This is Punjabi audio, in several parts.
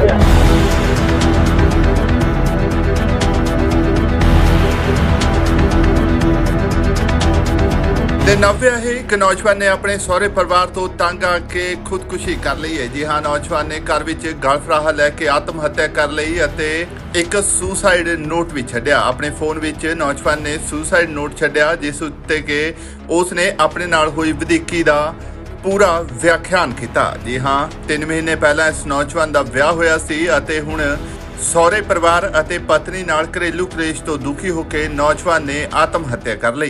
ਤੇ ਨਵਿਆ ਹੀ ਇੱਕ ਨੌਜਵਾਨ ਨੇ ਆਪਣੇ ਸਹੁਰੇ ਪਰਿਵਾਰ ਤੋਂ ਤੰਗ ਆ ਕੇ ਖੁਦਕੁਸ਼ੀ ਕਰ ਲਈ ਹੈ। ਜੀ ਹਾਂ, ਨੌਜਵਾਨ ਨੇ ਘਰ ਵਿੱਚ ਗਲਫਰਾਹਾ ਲੈ ਕੇ ਆਤਮ ਹੱਤਿਆ ਕਰ ਲਈ ਅਤੇ ਇੱਕ ਸੁਸਾਈਡ ਨੋਟ ਵੀ ਛੱਡਿਆ। ਆਪਣੇ ਫੋਨ ਵਿੱਚ ਨੌਜਵਾਨ ਨੇ ਸੁਸਾਈਡ ਨੋਟ ਛੱਡਿਆ, ਜਿਸ ਉੱਤੇ ਕਿ ਉਸ ਨੇ ਆਪਣੇ ਨਾਲ ਹੋਈ ਵਧੀਕੀ ਦਾ ਪੂਰਾ ਵਿਆਖਿਆਨ ਕੀਤਾ। ਜੀ ਹਾਂ 3 ਮਹੀਨੇ ਪਹਿਲਾਂ ਇਸ ਨੌਜਵਾਨ ਦਾ ਵਿਆਹ ਹੋਇਆ ਸੀ ਅਤੇ ਹੁਣ ਸਹੁਰੇ ਪਰਿਵਾਰ ਅਤੇ ਪਤਨੀ ਨਾਲ ਘਰੇਲੂ ਕਲੇਸ਼ ਤੋਂ ਦੁਖੀ ਹੋ ਕੇ ਨੌਜਵਾਨ ਨੇ ਆਤਮ ਹੱਤਿਆ ਕਰ ਲਈ।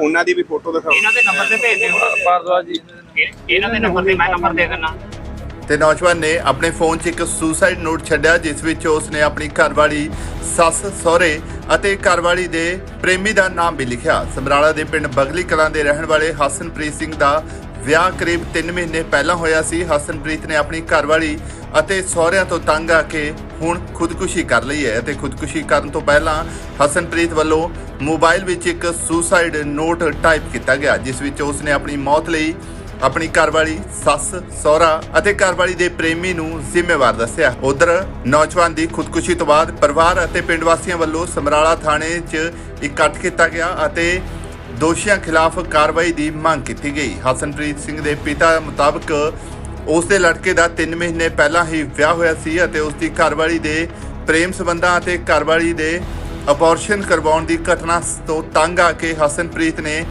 ਉਹਨਾਂ ਦੀ ਵੀ ਫੋਟੋ ਦਿਖਾਓ। ਇਹਨਾਂ ਦੇ ਨੰਬਰ ਤੇ ਭੇਜ ਦਿਓ। ਭਾਰਦਵਾਜ ਜੀ। ਇਹਨਾਂ ਦੇ ਨੰਬਰ ਤੇ ਮੈਂ ਨੰਬਰ ਦੇ ਦਿੰਦਾ। ਤੇ ਨੌਜਵਾਨ ਨੇ ਆਪਣੇ ਫੋਨ 'ਚ ਇੱਕ ਸੁਸਾਈਡ ਨੋਟ ਛੱਡਿਆ ਜਿਸ ਵਿੱਚ ਉਸ ਨੇ ਆਪਣੀ ਘਰਵਾਲੀ ਸੱਸ ਸਹੁਰੇ ਅਤੇ ਘਰਵਾਲੀ ਦੇ ਪ੍ਰੇਮੀ ਦਾ ਨਾਮ ਵੀ ਲਿਖਿਆ। ਸਮਰਾਲਾ ਦੇ ਪਿੰਡ ਬਗਲੀ ਕਲਾਂ ਦੇ ਰਹਿਣ ਵਾਲੇ ਹਸਨਪ੍ਰੀਤ ਸਿੰਘ ਦਾ ਵਿਆਹ ਕਰੀਬ 3 ਮਹੀਨੇ ਪਹਿਲਾਂ ਹੋਇਆ ਸੀ। ਹਸਨਪ੍ਰੀਤ ਨੇ ਆਪਣੀ ਘਰਵਾਲੀ ਅਤੇ ਸਹੁਰਿਆਂ ਤੋਂ ਤੰਗ ਆ ਕੇ ਹੁਣ ਖੁਦਕੁਸ਼ੀ ਕਰ ਲਈ ਹੈ ਅਤੇ ਖੁਦਕੁਸ਼ੀ ਕਰਨ ਤੋਂ ਪਹਿਲਾਂ ਹਸਨਪ੍ਰੀਤ ਵੱਲੋਂ ਮੋਬਾਈਲ ਵਿੱਚ ਇੱਕ ਸੁਸਾਈਡ ਨੋਟ ਟਾਈਪ ਕੀਤਾ ਗਿਆ, ਜਿਸ ਵਿੱਚ ਉਸ ਆਪਣੀ ਮੌਤ ਲਈ ਆਪਣੀ ਘਰਵਾਲੀ, ਸੱਸ, ਸਹੁਰਾ ਅਤੇ ਘਰਵਾਲੀ ਦੇ ਪ੍ਰੇਮੀ ਨੂੰ ਜ਼ਿੰਮੇਵਾਰ ਦੱਸਿਆ। ਉਧਰ ਨੌਜਵਾਨ ਦੀ ਖੁਦਕੁਸ਼ੀ ਤੋਂ ਬਾਅਦ ਪਰਿਵਾਰ ਅਤੇ ਪਿੰਡ ਵਾਸੀਆਂ ਵੱਲੋਂ ਸਮਰਾਲਾ ਥਾਣੇ 'ਚ ਇਕੱਠ ਕੀਤਾ ਗਿਆ ਅਤੇ ਦੋਸ਼ੀਆਂ ਖਿਲਾਫ ਕਾਰਵਾਈ ਦੀ ਮੰਗ ਕੀਤੀ ਗਈ। ਹਸਨਪ੍ਰੀਤ ਸਿੰਘ ਦੇ ਪਿਤਾ ਮੁਤਾਬਕ ਉਸ ਦੇ ਲੜਕੇ ਦਾ 3 ਮਹੀਨੇ ਪਹਿਲਾਂ ਹੀ ਵਿਆਹ ਹੋਇਆ ਸੀ ਅਤੇ ਉਸ ਦੀ ਘਰਵਾਲੀ ਦੇ ਪ੍ਰੇਮ ਸੰਬੰਧਾਂ ਅਤੇ ਘਰਵਾਲੀ ਦੇ ਅਬੋਰਸ਼ਨ ਕਰਵਾਉਣ ਦੀ ਘਟਨਾ ਤੋਂ ਤੰਗ ਆ ਕੇ ਹਸਨਪ੍ਰੀਤ ਨੇ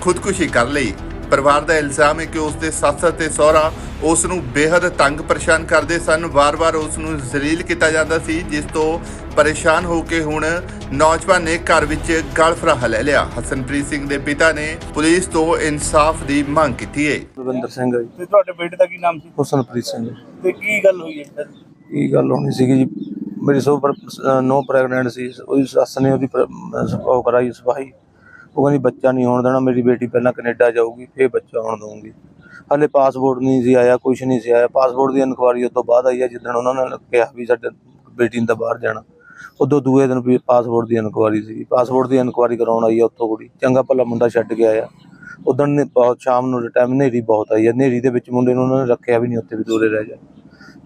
ਖੁਦਕੁਸ਼ੀ ਕਰ ਲਈ। ਪਰਿਵਾਰ ਦਾ ਇਲਜ਼ਾਮ ਹੈ ਕਿ ਉਸ ਦੇ ਸੱਸ ਅਤੇ ਸਹੁਰਾ ਉਸ ਨੂੰ ਬੇहद ਤੰਗ ਪਰੇਸ਼ਾਨ ਕਰਦੇ ਸਨ। ਵਾਰ-ਵਾਰ ਉਸ ਨੂੰ ਜ਼ਲੀਲ ਕੀਤਾ ਜਾਂਦਾ ਸੀ ਜਿਸ ਤੋਂ ਪਰੇਸ਼ਾਨ ਹੋ ਕੇ ਹੁਣ ਨੌਜਵਾਨ ਨੇ ਘਰ ਵਿੱਚ ਗਲਫਰਾਹਾ ਲੈ ਲਿਆ। ਹਸਨਪ੍ਰੀਤ ਸਿੰਘ ਦੇ ਪਿਤਾ ਨੇ ਪੁਲਿਸ ਤੋਂ ਇਨਸਾਫ ਦੀ ਮੰਗ ਕੀਤੀ ਹੈ। ਰਵਿੰਦਰ ਸਿੰਘ ਜੀ। ਤੇ ਤੁਹਾਡੇ ਬੇਟੇ ਦਾ ਕੀ ਨਾਮ ਸੀ? ਹੁਸਨਪ੍ਰੀਤ ਸਿੰਘ ਤੇ ਕੀ ਗੱਲ ਹੋਈ ਹੈ ਸਰ ਕੀ ਗੱਲ ਹੋਣੀ ਸੀਗੀ ਜੀ? ਮੇਰੀ ਸੋ ਨੋ ਪ੍ਰੈਗਨੈਂਟ ਸੀ। ਉਹਦੀ ਸੱਸ ਨੇ ਉਹਦੀ ਉਹ ਕਰਾਈ ਸਫ਼ਾਈ। ਉਹ ਕਹਿੰਦੀ, ਬੱਚਾ ਨਹੀਂ ਹੋਣ ਦੇਣਾ, ਮੇਰੀ ਬੇਟੀ ਪਹਿਲਾਂ ਕੈਨੇਡਾ ਜਾਊਗੀ, ਫੇਰ ਬੱਚਾ ਹੋਣ ਦਊਂਗੀ। ਹਾਲੇ ਪਾਸਪੋਰਟ ਨਹੀਂ ਸੀ ਆਇਆ ਕੁਝ ਨਹੀਂ ਸੀ ਆਇਆ। ਪਾਸਪੋਰਟ ਦੀ ਇਨਕੁਆਰੀ ਉਸ ਤੋਂ ਬਾਅਦ ਆਈ ਹੈ ਜਿੱਦਣ ਉਹਨਾਂ ਨੇ ਕਿਹਾ ਵੀ ਸਾਡੇ ਬੇਟੀ ਨੇ ਤਾਂ ਬਾਹਰ ਜਾਣਾ। ਉਦੋਂ ਦੂਏ ਦਿਨ ਵੀ ਪਾਸਪੋਰਟ ਦੀ ਇਨਕੁਆਰੀ ਸੀ। ਪਾਸਪੋਰਟ ਦੀ ਇਨਕੁਆਰੀ ਕਰਾਉਣ ਆਈ ਆ ਉੱਥੋਂ ਕੁੜੀ। ਚੰਗਾ ਭਲਾ ਮੁੰਡਾ ਛੱਡ ਕੇ ਆਇਆ। ਉਦੋਂ ਨੇ ਬਹੁਤ, ਸ਼ਾਮ ਨੂੰ ਟਾਈਮ ਹਨੇਰੀ ਬਹੁਤ ਆਈ ਹੈ ਹਨੇਰੀ ਦੇ ਵਿੱਚ ਮੁੰਡੇ ਨੂੰ ਉਹਨਾਂ ਨੇ ਰੱਖਿਆ ਵੀ ਨਹੀਂ, ਉੱਥੇ ਵੀ ਦੂਰੇ ਰਹਿ ਜਾ।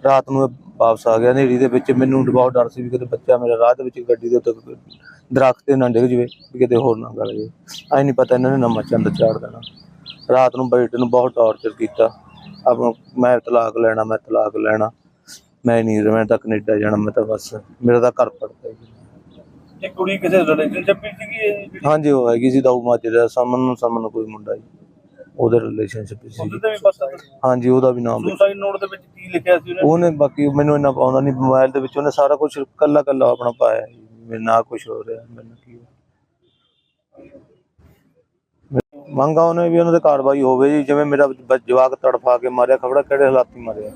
ਰਾਤ ਨੂੰ ਵਾਪਸ ਆ ਗਿਆ ਹਨੇਰੀ ਦੇ ਵਿੱਚ। ਮੈਨੂੰ ਬਹੁਤ ਡਰ ਸੀ ਵੀ ਕਿਤੇ ਬੱਚਾ ਮੇਰਾ ਰਾਹ ਦੇ ਵਿੱਚ ਗੱਡੀ ਦੇ ਉੱਤੇ ਦਰਖਤ ਤੇ ਨਾ ਡਿੱਗ ਜਵੇ ਵੀ ਕਿਤੇ ਹੋਰ ਨਾ ਗਲ ਜੇ ਐ ਨਹੀਂ ਪਤਾ ਇਹਨਾਂ ਨੇ ਨਮਾ ਚੰਦ ਚਾੜ ਦੇਣਾ। ਰਾਤ ਨੂੰ ਬੇਟੇ ਨੂੰ ਬਹੁਤ ਟੌਰਚਰ ਕੀਤਾ। ਆਪਣਾ ਮੈਂ ਤਲਾਕ ਲੈਣਾ ਮੈਂ ਤਲਾਕ ਲੈਣਾ। ਮੈਂ ਨਹੀਂ ਮੈਂ ਤਾਂ ਕੈਨੇਡਾ ਜਾਣਾ ਮੈਂ ਤਾਂ ਬਸ ਮੇਰਾ ਤਾਂ ਘਰ ਪੜਦਾ ਜੀ ਇਹ ਕੁੜੀ ਕਿਸੇ ਰਿਲੇਸ਼ਨਸ਼ਿਪ ਵਿੱਚ ਸੀਗੀ? ਹਾਂਜੀ ਉਹ ਹੈਗੀ ਸੀ ਦਾਊ ਮਾਜਰੇ ਦਾ। ਸਮਨ ਨੂੰ ਸਮਨ ਕੋਈ ਮੁੰਡਾ ਜੀ ਉਹਦੇ ਰਿਲੇਸ਼ਨਸ਼ਿਪ ਸੀ ਉਹਦੇ ਤੇ ਵੀ ਪਤਾ ਹਾਂਜੀ ਉਹਦਾ ਵੀ ਨਾਮ ਸੁਸਾਈਡ ਨੋਟ ਦੇ ਵਿੱਚ ਕੀ ਲਿਖਿਆ ਸੀ ਉਹਨੇ? ਉਹਨੇ ਬਾਕੀ ਮੈਨੂੰ ਇੰਨਾ ਪਾਉਂਦਾ ਨਹੀਂ ਮੋਬਾਈਲ ਦੇ ਵਿੱਚ ਉਹਨੇ ਸਾਰਾ ਕੁਝ ਕੱਲਾ ਕੱਲਾ ਆਪਣਾ ਪਾਇਆ ਜੀ ਮੇਰੇ ਨਾਲ ਕੁਝ ਹੋ ਰਿਹਾ ਮੈਨੂੰ ਕੀ ਮੰਗਾ ਉਹਨੇ ਵੀ ਉਹਨਾਂ ਤੇ ਕਾਰਵਾਈ ਹੋਵੇ ਜੀ ਜਿਵੇਂ ਮੇਰਾ ਬ- ਜਵਾਕ ਤੜਫਾ ਕੇ ਮਾਰਿਆ ਖਬੜਾ ਕਿਹੜੇ ਹਾਲਾਤੀ ਮਾਰਿਆ?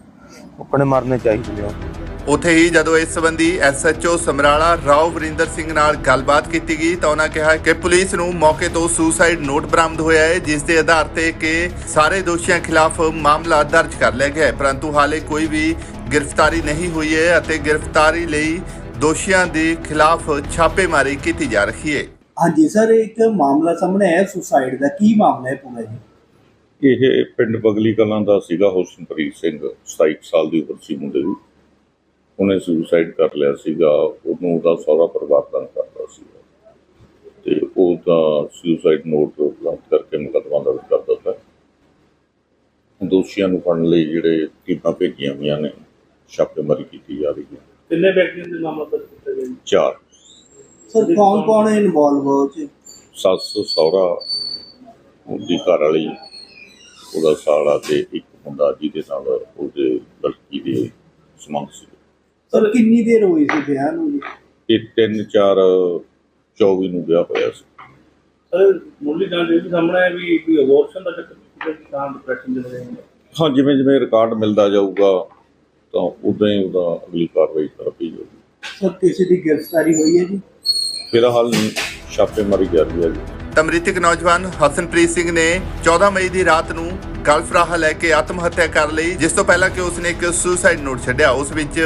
ਆਪਣੇ ਮਰਨੇ ਚਾਹੀਦੇ ਉਹ। ਉੱਥੇ ਹੀ ਜਦੋਂ ਇਸ ਸੰਬੰਧੀ ਐਸਐਚਓ ਸਮਰਾਲਾ ਰਾਓ ਵਰਿੰਦਰ ਸਿੰਘ ਨਾਲ ਗੱਲਬਾਤ ਕੀਤੀ ਗਈ ਤਾਂ ਉਹਨਾਂ ਕਿਹਾ ਕਿ ਪੁਲਿਸ ਨੂੰ ਮੌਕੇ ਤੋਂ ਸੁਸਾਈਡ ਨੋਟ ਬਰਾਮਦ ਹੋਇਆ ਹੈ ਜਿਸ ਦੇ ਆਧਾਰ ਤੇ ਕਿ ਸਾਰੇ ਦੋਸ਼ੀਆਂ ਖਿਲਾਫ ਮਾਮਲਾ ਦਰਜ ਕਰ ਲਿਆ ਗਿਆ ਹੈ। ਪਰੰਤੂ ਹਾਲੇ ਕੋਈ ਵੀ ਗ੍ਰਿਫਤਾਰੀ ਨਹੀਂ ਹੋਈ ਹੈ ਅਤੇ ਗ੍ਰਿਫਤਾਰੀ ਲਈ ਦੋਸ਼ੀਆਂ ਦੇ ਖਿਲਾਫ ਛਾਪੇਮਾਰੀ ਕੀਤੀ ਜਾ ਰਹੀ ਹੈ। ਹਾਂਜੀ ਸਰ ਇੱਕ ਮਾਮਲਾ ਸਾਹਮਣੇ ਆਇਆ ਸੁਸਾਈਡ ਦਾ ਕੀ ਮਾਮਲਾ ਹੈ ਪੂਰਾ ਜੀ? ਇਹ ਪਿੰਡ ਬਗਲੀ ਕਲਾਂ ਦਾ ਸੀਗਾ ਹੁਸਨਪ੍ਰੀਤ ਸਿੰਘ 27 ਕੁ ਸਾਲ ਦੀ ਉਮਰ ਸੀ ਮੁੰਡੇ ਦੀ। ਉਹਨੇ ਸੁਸਾਈਡ ਕਰ ਲਿਆ ਸੀਗਾ ਉਹਨੂੰ ਉਹਦਾ ਸਹੁਰਾ ਪਰਿਵਾਰ ਤੰਗ ਕਰਦਾ ਸੀਗਾ। ਤੇ ਉਹ ਤਾਂ ਸੁਸਾਈਡ ਨੋਟ ਬਰਾਮਦ ਕਰਕੇ ਮੁਕੱਦਮਾ ਦਰਜ ਕਰ ਦਿੱਤਾ। ਹੈ। ਦੋਸ਼ੀਆਂ ਨੂੰ ਫੜਨ ਲਈ ਜਿਹੜੇ ਟੀਮਾਂ ਭੇਜੀਆਂ ਹੋਈਆਂ ਨੇ ਛਾਪੇਮਾਰੀ ਕੀਤੀ ਜਾ ਰਹੀ ਹੈ। ਕਿੰਨੇ ਵਿਅਕਤੀਆਂ ਦੇ ਨਾਮ ਦਰਜ ਕੀਤੇ ਗਏ ਨੇ? ਚਾਰ। ਸਰ ਕੌਣ ਕੌਣ ਹੈ ਇਨਵੋਲਵ ਹੋ ਚ ਸੱਸ ਸਹੁਰਾ ਉਹਦੀ ਘਰ ਵਾਲੀ ਉਹਦਾ ਸਾਲਾ ਤੇ ਇੱਕ ਮੁੰਡਾ ਜਿਹਦੇ ਨਾਲ ਉਹਦੇ ਲੜਕੀ ਦੇ ਸੰਬੰਧ ਸੀ। ਸਰ ਕਿੰਨੀ ਦੇਰ ਹੋਈ ਸੀ ਵਿਆਹ ਨੂੰ ਜੀ? ਇਹ 3 4 24 ਨੂੰ ਵਿਆਹ ਹੋਇਆ ਸੀ। ਸਰ ਮੁੱਢਲੀ ਜਾਣਕਾਰੀ ਵੀ ਸਾਹਮਣੇ ਆਇਆ ਵੀ ਕੋਈ ਅਬੋਰਸ਼ਨ ਦਾ ਚੱਕਰ ਸੀ ਤਾਂ ਡਿਪਰੈਸ਼ਨ ਦੇ ਰਹੇ ਨੇ। ਹਾਂ ਜਿਵੇਂ ਜਿਵੇਂ ਰਿਕਾਰਡ ਮਿਲਦਾ ਜਾਊਗਾ ਤਾਂ ਉਦਾਂ ਹੀ ਉਹਦਾ ਅਗਲੀ ਕਾਰਵਾਈ ਕਰਪੀ ਜਾਊਗੀ। ਸਰ ਕਿਸੇ ਦੀ ਗ੍ਰਿਫਤਾਰੀ ਹੋਈ ਹੈ ਜੀ? ਫਿਲਹਾਲ ਛਾਪੇਮਾਰੀ ਜਾਰੀ ਹੈ ਜੀ। ਤਾਂ ਮ੍ਰਿਤਕ ਨੌਜਵਾਨ ਹਸਨਪ੍ਰੀਤ ਸਿੰਘ ਨੇ 14 ਮਈ ਦੀ ਰਾਤ ਨੂੰ ਗਲਫ ਰਾਹ ਲੈ ਕੇ ਆਤਮ ਹੱਤਿਆ ਕਰ ਲਈ, ਜਿਸ ਤੋਂ ਪਹਿਲਾਂ ਕਿ ਉਸਨੇ ਇੱਕ ਸੁਸਾਈਡ ਨੋਟ ਛੱਡਿਆ। ਉਸ ਵਿੱਚ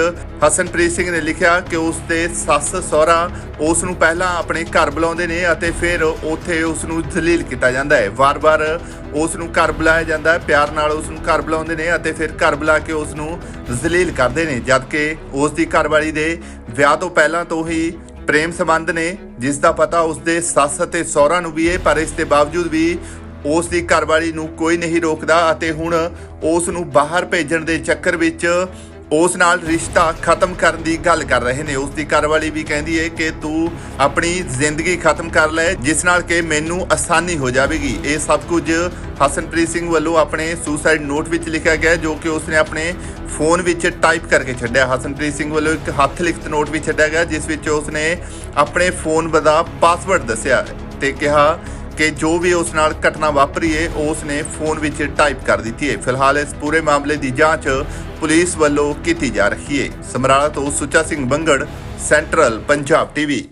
ਹਸਨਪ੍ਰੀਤ ਸਿੰਘ ਨੇ ਲਿਖਿਆ ਕਿ ਉਸ ਦੇ ਸੱਸ ਸਹੁਰਾ ਉਸ ਨੂੰ ਪਹਿਲਾਂ ਆਪਣੇ ਘਰ ਬੁਲਾਉਂਦੇ ਨੇ ਅਤੇ ਫਿਰ ਉੱਥੇ ਉਸ ਨੂੰ ਜ਼ਲੀਲ ਕੀਤਾ ਜਾਂਦਾ ਹੈ। ਵਾਰ-ਵਾਰ ਉਸ ਨੂੰ ਘਰ ਬੁਲਾਇਆ ਜਾਂਦਾ ਹੈ, ਪਿਆਰ ਨਾਲ ਉਸ ਨੂੰ ਘਰ ਬੁਲਾਉਂਦੇ ਨੇ ਅਤੇ ਫਿਰ ਘਰ ਬੁਲਾ ਕੇ ਉਸ ਨੂੰ ਜ਼ਲੀਲ ਕਰਦੇ ਨੇ, ਜਦਕਿ ਉਸ ਦੀ ਘਰਵਾਲੀ ਦੇ ਵਿਆਹ ਤੋਂ ਪਹਿਲਾਂ ਤੋਂ ਹੀ ਪ੍ਰੇਮ ਸੰਬੰਧ ਨੇ, ਜਿਸ ਦਾ ਪਤਾ ਉਸ ਦੇ ਸੱਸ ਅਤੇ ਸਹੁਰਾ ਨੂੰ ਵੀ ਹੈ, ਪਰ ਇਸ ਦੇ ਬਾਵਜੂਦ ਵੀ ਉਸ ਦੀ ਘਰਵਾਲੀ ਨੂੰ ਕੋਈ ਨਹੀਂ ਰੋਕਦਾ ਅਤੇ ਹੁਣ ਉਸ ਨੂੰ ਬਾਹਰ ਭੇਜਣ ਦੇ ਚੱਕਰ ਵਿੱਚ ਉਸ ਨਾਲ ਰਿਸ਼ਤਾ ਖਤਮ ਕਰਨ ਦੀ ਗੱਲ ਕਰ ਰਹੇ ਨੇ। ਉਸ ਦੀ ਘਰਵਾਲੀ ਵੀ ਕਹਿੰਦੀ ਹੈ ਕਿ ਤੂੰ ਆਪਣੀ ਜ਼ਿੰਦਗੀ ਖਤਮ ਕਰ ਲੈ, ਜਿਸ ਨਾਲ ਕਿ ਮੈਨੂੰ ਆਸਾਨੀ ਹੋ ਜਾਵੇਗੀ। ਇਹ ਸਭ ਕੁਝ ਹਸਨਪ੍ਰੀਤ ਸਿੰਘ ਵੱਲੋਂ ਆਪਣੇ ਸੁਸਾਈਡ ਨੋਟ ਵਿੱਚ ਲਿਖਿਆ ਗਿਆ, ਜੋ ਕਿ ਉਸਨੇ ਆਪਣੇ ਫੋਨ ਵਿੱਚ ਟਾਈਪ ਕਰਕੇ ਛੱਡਿਆ। ਹਸਨਪ੍ਰੀਤ ਸਿੰਘ ਵੱਲੋਂ ਇੱਕ ਹੱਥ ਲਿਖਤ ਨੋਟ ਵੀ ਛੱਡਿਆ ਗਿਆ, ਜਿਸ ਵਿੱਚ ਉਸਨੇ ਆਪਣੇ ਫੋਨ ਦਾ ਪਾਸਵਰਡ ਦੱਸਿਆ ਤੇ ਕਿਹਾ ਕਿ ਜੋ ਵੀ ਉਸ ਨਾਲ ਘਟਨਾ ਵਾਪਰੀ ਹੈ ਉਸ ਨੇ ਫੋਨ ਵਿੱਚ ਟਾਈਪ ਕਰ ਦਿੱਤੀ ਏ। ਫਿਲਹਾਲ ਇਸ ਪੂਰੇ ਮਾਮਲੇ ਦੀ ਜਾਂਚ ਪੁਲਿਸ ਵੱਲੋਂ ਕੀਤੀ ਜਾ ਰਹੀ ਏ। ਸਮਰਾਲਾ ਤੋਂ ਸੁੱਚਾ ਸਿੰਘ ਬੰਗੜ, ਸੈਂਟਰਲ ਪੰਜਾਬ ਟੀਵੀ।